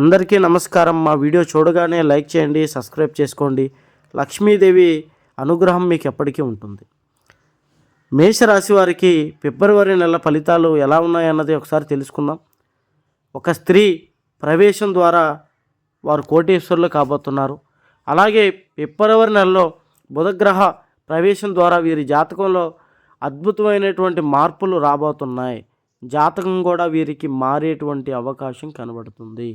అందరికీ నమస్కారం. మా వీడియో చూడగానే లైక్ చేయండి సబ్స్క్రైబ్ చేసుకోండి. లక్ష్మీదేవి అనుగ్రహం మీకు ఎప్పటికీ ఉంటుంది. మేషరాశి వారికి ఫిబ్రవరి నెల ఫలితాలు ఎలా ఉన్నాయన్నది ఒకసారి తెలుసుకుందాం. ఒక స్త్రీ ప్రవేశం ద్వారా వారు కోటేశ్వరులు కాబోతున్నారు. అలాగే ఫిబ్రవరి నెలలో బుధగ్రహ ప్రవేశం ద్వారా వీరి జాతకంలో అద్భుతమైనటువంటి మార్పులు రాబోతున్నాయి. జాతకం కూడా వీరికి మారేటువంటి అవకాశం కనబడుతుంది.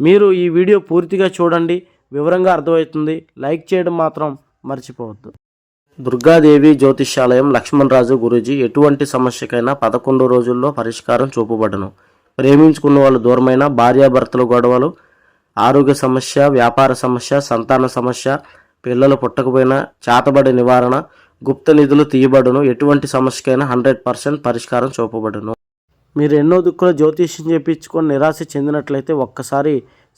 మీరు ఈ వీడియో పూర్తిగా చూడండి. వివరంగా అర్థమవుతుంది. లైక్ చేయడం మాత్రం మర్చిపోవద్దు. దుర్గాదేవి జ్యోతిష్యాలయం లక్ష్మణరాజు గురూజీ ఎటువంటి సమస్యకైనా పదకొండు రోజుల్లో పరిష్కారం చూపబడను. ప్రేమించుకున్న వాళ్ళు దూరమైన భార్యాభర్తల గొడవలు ఆరోగ్య సమస్య వ్యాపార సమస్య సంతాన సమస్య పిల్లలు పుట్టకపోయినా చేతబడి నివారణ గుప్త నిధులు తీయబడును. ఎటువంటి సమస్యకైనా హండ్రెడ్ పర్సెంట్ పరిష్కారం చూపబడును. మీరు ఎన్నో దిక్కుల జ్యోతిష్యం చేయించుకొని నిరాశ చెందినట్లయితే ఒక్కసారి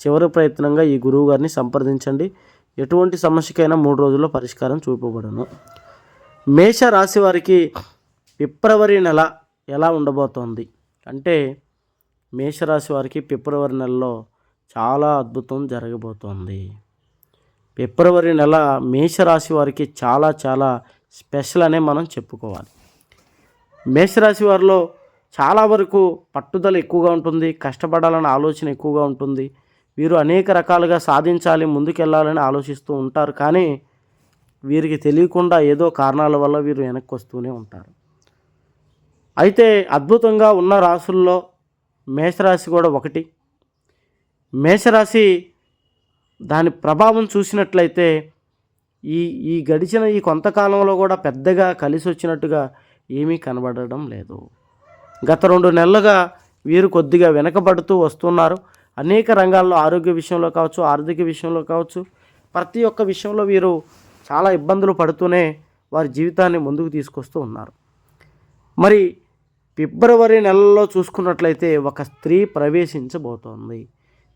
చివరి ప్రయత్నంగా ఈ గురువు గారిని సంప్రదించండి. ఎటువంటి సమస్యకైనా మూడు రోజుల్లో పరిష్కారం చూపబడును. మేష రాశి వారికి ఫిబ్రవరి నెల ఎలా ఉండబోతోంది? అంటే మేషరాశి వారికి ఫిబ్రవరి నెలలో చాలా అద్భుతం జరగబోతోంది. ఫిబ్రవరి నెల మేషరాశి వారికి చాలా చాలా స్పెషల్ అనే మనం చెప్పుకోవాలి. మేషరాశి వారిలో చాలా వరకు పట్టుదల ఎక్కువగా ఉంటుంది కష్టపడాలన్న ఆలోచన ఎక్కువగా ఉంటుంది. వీరు అనేక రకాలుగా సాధించాలి ముందుకెళ్ళాలని ఆలోచిస్తూ ఉంటారు. కానీ వీరికి తెలియకుండా ఏదో కారణాల వల్ల వీరు వెనక్కి వస్తూనే ఉంటారు. అయితే అద్భుతంగా ఉన్న రాసుల్లో మేషరాశి కూడా ఒకటి. మేషరాశి దాని ప్రభావం చూసినట్లయితే ఈ ఈ గడిచిన ఈ కొంతకాలంలో కూడా పెద్దగా కలిసి వచ్చినట్టుగా ఏమీ కనబడడం లేదు. గత రెండు నెలలుగా వీరు కొద్దిగా వెనకబడుతూ వస్తున్నారు. అనేక రంగాల్లో ఆరోగ్య విషయంలో కావచ్చు ఆర్థిక విషయంలో కావచ్చు ప్రతి ఒక్క విషయంలో వీరు చాలా ఇబ్బందులు పడుతూనే వారి జీవితాన్ని ముందుకు తీసుకొస్తూ ఉన్నారు. మరి ఫిబ్రవరి నెలలో చూసుకున్నట్లయితే ఒక స్త్రీ ప్రవేశించబోతోంది.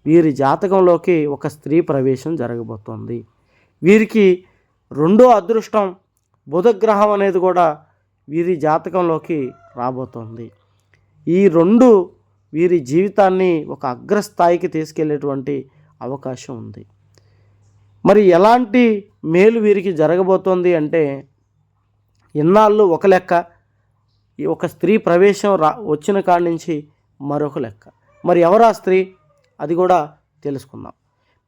వీరి జాతకంలోకి ఒక స్త్రీ ప్రవేశం జరగబోతోంది. వీరికి రెండో అదృష్టం బుధగ్రహం అనేది కూడా వీరి జాతకంలోకి రాబోతోంది. ఈ రెండు వీరి జీవితాన్ని ఒక అగ్రస్థాయికి తీసుకెళ్ళేటువంటి అవకాశం ఉంది. మరి ఎలాంటి మేలు వీరికి జరగబోతోంది అంటే ఇన్నాళ్ళు ఒక లెక్క ఈ ఒక స్త్రీ ప్రవేశం రా వచ్చిన కాడి నుంచి మరొక లెక్క. మరి ఎవరు ఆ స్త్రీ? అది కూడా తెలుసుకుందాం.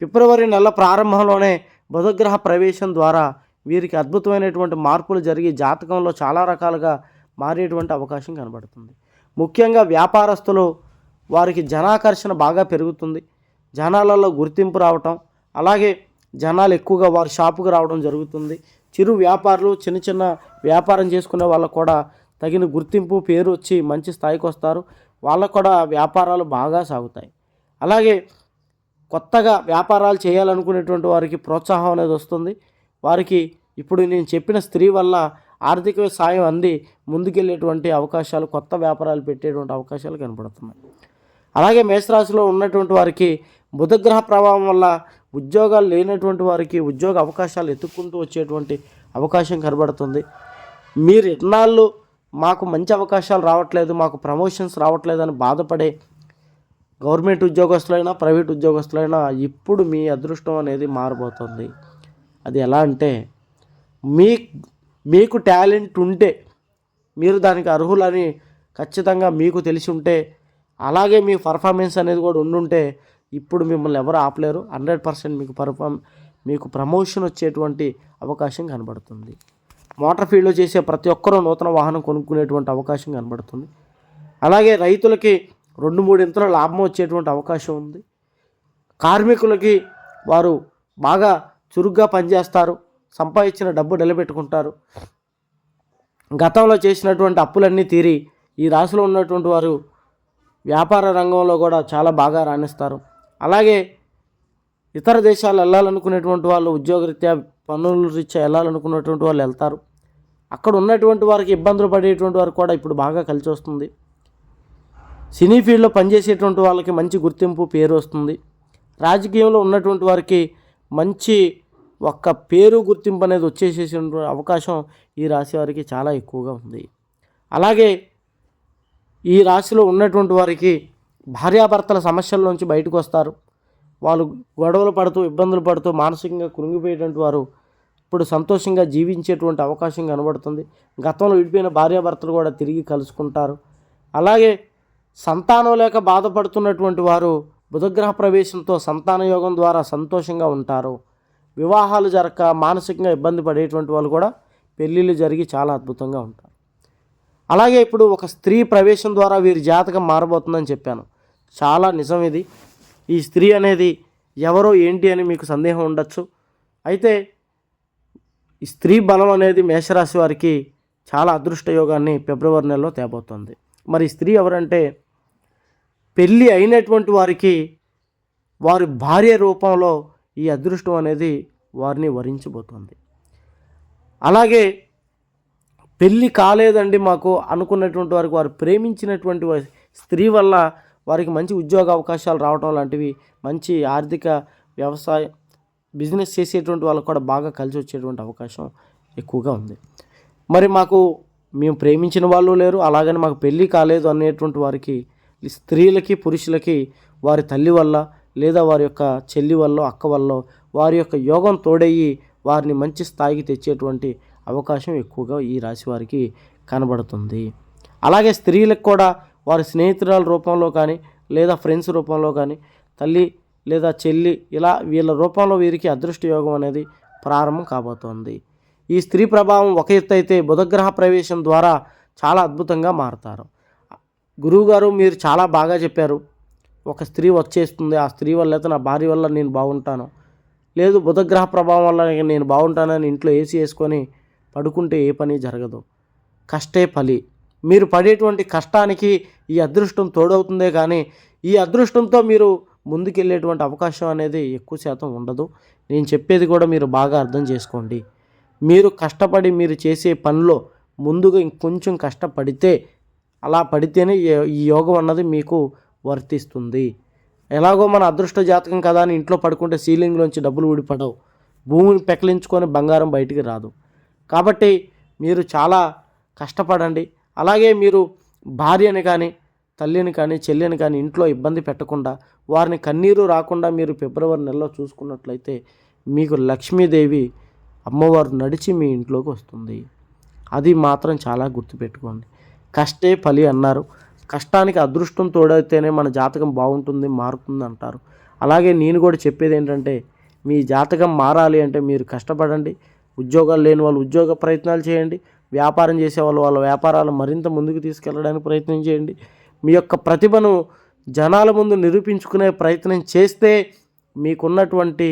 ఫిబ్రవరి నెల ప్రారంభంలోనే బుధగ్రహ ప్రవేశం ద్వారా వీరికి అద్భుతమైనటువంటి మార్పులు జరిగి జాతకంలో చాలా రకాలుగా మారేటువంటి అవకాశం కనబడుతుంది. ముఖ్యంగా వ్యాపారస్తులు వారికి జనాకర్షణ బాగా పెరుగుతుంది. జనాలలో గుర్తింపు రావటం అలాగే జనాలు ఎక్కువగా వారి షాపుకు రావడం జరుగుతుంది. చిరు వ్యాపారులు చిన్న చిన్న వ్యాపారం చేసుకునే వాళ్ళకు కూడా తగిన గుర్తింపు పేరు వచ్చి మంచి స్థాయికి వస్తారు. వాళ్ళకు కూడా వ్యాపారాలు బాగా సాగుతాయి. అలాగే కొత్తగా వ్యాపారాలు చేయాలనుకునేటువంటి వారికి ప్రోత్సాహం అనేది వస్తుంది. వారికి ఇప్పుడు నేను చెప్పిన స్త్రీ వల్ల ఆర్థిక సాయం అంది ముందుకెళ్ళేటువంటి అవకాశాలు కొత్త వ్యాపారాలు పెట్టేటువంటి అవకాశాలు కనపడుతున్నాయి. అలాగే మేషరాశిలో ఉన్నటువంటి వారికి బుధగ్రహ ప్రభావం వల్ల ఉద్యోగాలు లేనటువంటి వారికి ఉద్యోగ అవకాశాలు ఎత్తుక్కుంటూ వచ్చేటువంటి అవకాశం కనబడుతుంది. మీరు ఎన్నాళ్ళు మాకు మంచి అవకాశాలు రావట్లేదు మాకు ప్రమోషన్స్ రావట్లేదు అని బాధపడే గవర్నమెంట్ ఉద్యోగస్తులైనా ప్రైవేట్ ఉద్యోగస్తులైనా ఇప్పుడు మీ అదృష్టం అనేది మారిపోతుంది. అది ఎలా అంటే మీ మీకు టాలెంట్ ఉంటే మీరు దానికి అర్హులని ఖచ్చితంగా మీకు తెలిసి ఉంటే అలాగే మీ పర్ఫార్మెన్స్ అనేది కూడా ఉండుంటే ఇప్పుడు మిమ్మల్ని ఎవరు ఆపలేరు. హండ్రెడ్ పర్సెంట్ మీకు పర్ఫామ్ మీకు ప్రమోషన్ వచ్చేటువంటి అవకాశం కనబడుతుంది. మోటార్ ఫీల్డ్లో చేసే ప్రతి ఒక్కరూ నూతన వాహనం కొనుక్కునేటువంటి అవకాశం కనబడుతుంది. అలాగే రైతులకి రెండు మూడు లాభం వచ్చేటువంటి అవకాశం ఉంది. కార్మికులకి వారు బాగా చురుగ్గా పనిచేస్తారు. సంపాదించిన డబ్బు నిలబెట్టుకుంటారు. గతంలో చేసినటువంటి అప్పులన్నీ తీరి ఈ రాశిలో ఉన్నటువంటి వారు వ్యాపార రంగంలో కూడా చాలా బాగా రాణిస్తారు. అలాగే ఇతర దేశాలు వెళ్ళాలనుకునేటువంటి వాళ్ళు ఉద్యోగరీత్యా పన్నుల రీత్యా వెళ్ళాలనుకున్నటువంటి వాళ్ళు వెళ్తారు. అక్కడ ఉన్నటువంటి వారికి ఇబ్బందులు పడేటువంటి వారికి కూడా ఇప్పుడు బాగా కలిసి వస్తుంది. సినీ ఫీల్డ్లో పనిచేసేటువంటి వాళ్ళకి మంచి గుర్తింపు పేరు వస్తుంది. రాజకీయంలో ఉన్నటువంటి వారికి మంచి ఒక్క పేరు గుర్తింపు అనేది వచ్చేసేసిన అవకాశం ఈ రాశి వారికి చాలా ఎక్కువగా ఉంది. అలాగే ఈ రాశిలో ఉన్నటువంటి వారికి భార్యాభర్తల సమస్యల నుంచి బయటకు వస్తారు. వాళ్ళు గొడవలు పడుతూ ఇబ్బందులు పడుతూ మానసికంగా కృంగిపోయేటువంటి వారు ఇప్పుడు సంతోషంగా జీవించేటువంటి అవకాశం కనబడుతుంది. గతంలో విడిపోయిన భార్యాభర్తలు కూడా తిరిగి కలుసుకుంటారు. అలాగే సంతానం లేక బాధపడుతున్నటువంటి వారు బుధగ్రహ ప్రవేశంతో సంతాన యోగం ద్వారా సంతోషంగా ఉంటారు. వివాహాలు జరగక మానసికంగా ఇబ్బంది పడేటువంటి వాళ్ళు కూడా పెళ్ళిళ్ళు జరిగి చాలా అద్భుతంగా ఉంటారు. అలాగే ఇప్పుడు ఒక స్త్రీ ప్రవేశం ద్వారా వీరి జాతకం మారబోతుందని చెప్పాను. చాలా నిజం ఇది. ఈ స్త్రీ అనేది ఎవరో ఏంటి అని మీకు సందేహం ఉండొచ్చు. అయితే ఈ స్త్రీ బలం అనేది మేషరాశి వారికి చాలా అదృష్ట యోగాన్ని ఫిబ్రవరి నెలలో తేబోతుంది. మరి స్త్రీ ఎవరంటే పెళ్ళి అయినటువంటి వారికి వారి భార్య రూపంలో ఈ అదృష్టం అనేది వారిని వరించబోతుంది. అలాగే పెళ్ళి కాలేదండి మాకు అనుకున్నటువంటి వారికి వారు ప్రేమించినటువంటి స్త్రీ వల్ల వారికి మంచి ఉద్యోగ అవకాశాలు రావడం లాంటివి మంచి ఆర్థిక వ్యవసాయ బిజినెస్ చేసేటువంటి వాళ్ళకు కూడా బాగా కలిసి వచ్చేటువంటి అవకాశం ఎక్కువగా ఉంది. మరి మాకు మేము ప్రేమించిన వాళ్ళు లేరు అలాగని మాకు పెళ్ళి కాలేదు అనేటువంటి వారికి స్త్రీలకి పురుషులకి వారి తల్లి వల్ల లేదా వారి యొక్క చెల్లి వల్ల అక్క వల్ల వారి యొక్క యోగం తోడయ్యి వారిని మంచి స్థాయికి తెచ్చేటువంటి అవకాశం ఎక్కువగా ఈ రాశి వారికి కనబడుతుంది. అలాగే స్త్రీలకు కూడా వారి స్నేహితురాల రూపంలో కానీ లేదా ఫ్రెండ్స్ రూపంలో కానీ తల్లి లేదా చెల్లి ఇలా వీళ్ళ రూపంలో వీరికి అదృష్ట యోగం అనేది ప్రారంభం కాబోతోంది. ఈ స్త్రీ ప్రభావం ఒక ఎత్తు అయితే బుధగ్రహ ప్రవేశం ద్వారా చాలా అద్భుతంగా మారుతారు. గురువుగారు మీరు చాలా బాగా చెప్పారు. ఒక స్త్రీ వచ్చేస్తుంది ఆ స్త్రీ వల్ల అయితే నా భార్య వల్ల నేను బాగుంటాను. లేదు బుధగ్రహ ప్రభావం వల్ల నేను బాగుంటానని ఇంట్లో ఏసీ వేసుకొని పడుకుంటే ఏ పని జరగదు. కష్టే ఫలి. మీరు పడేటువంటి కష్టానికి ఈ అదృష్టం తోడవుతుందే కానీ ఈ అదృష్టంతో మీరు ముందుకెళ్ళేటువంటి అవకాశం అనేది ఎక్కువ శాతం ఉండదు. నేను చెప్పేది కూడా మీరు బాగా అర్థం చేసుకోండి. మీరు కష్టపడి మీరు చేసే పనిలో ముందుగా ఇంకొంచెం కష్టపడితే అలా పడితేనే ఈ- ఈ యోగం అన్నది మీకు వర్తిస్తుంది. ఎలాగో మన అదృష్ట జాతకం కదా అని ఇంట్లో పడుకుంటే సీలింగ్లోంచి డబ్బులు ఊడిపడవు. భూమిని పెకలించుకొని బంగారం బయటికి రాదు. కాబట్టి మీరు చాలా కష్టపడండి. అలాగే మీరు భార్యని కానీ తల్లిని కానీ చెల్లిని కానీ ఇంట్లో ఇబ్బంది పెట్టకుండా వారిని కన్నీరు రాకుండా మీరు ఫిబ్రవరి నెలలో చూసుకున్నట్లయితే మీకు లక్ష్మీదేవి అమ్మవారు నడిచి మీ ఇంట్లోకి వస్తుంది. అది మాత్రం చాలా గుర్తుపెట్టుకోండి. కష్టే ఫలి అన్నారు. కష్టానికి అదృష్టం తోడైతేనే మన జాతకం బాగుంటుంది మారుతుంది అంటారు. అలాగే నేను కూడా చెప్పేది ఏంటంటే మీ జాతకం మారాలి అంటే మీరు కష్టపడండి. ఉద్యోగాలు లేని వాళ్ళు ఉద్యోగ ప్రయత్నాలు చేయండి. వ్యాపారం చేసే వాళ్ళు వాళ్ళ వ్యాపారాలు మరింత ముందుకు తీసుకెళ్ళడానికి ప్రయత్నం చేయండి. మీ యొక్క ప్రతిభను జనాల ముందు నిరూపించుకునే ప్రయత్నం చేస్తే మీకున్నటువంటి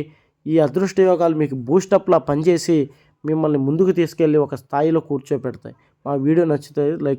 ఈ అదృష్ట యోగాలు మీకు బూస్టప్లా పనిచేసి మిమ్మల్ని ముందుకు తీసుకెళ్ళి ఒక స్థాయిలో కూర్చోపెడతాయి. మా వీడియో నచ్చితే లైక్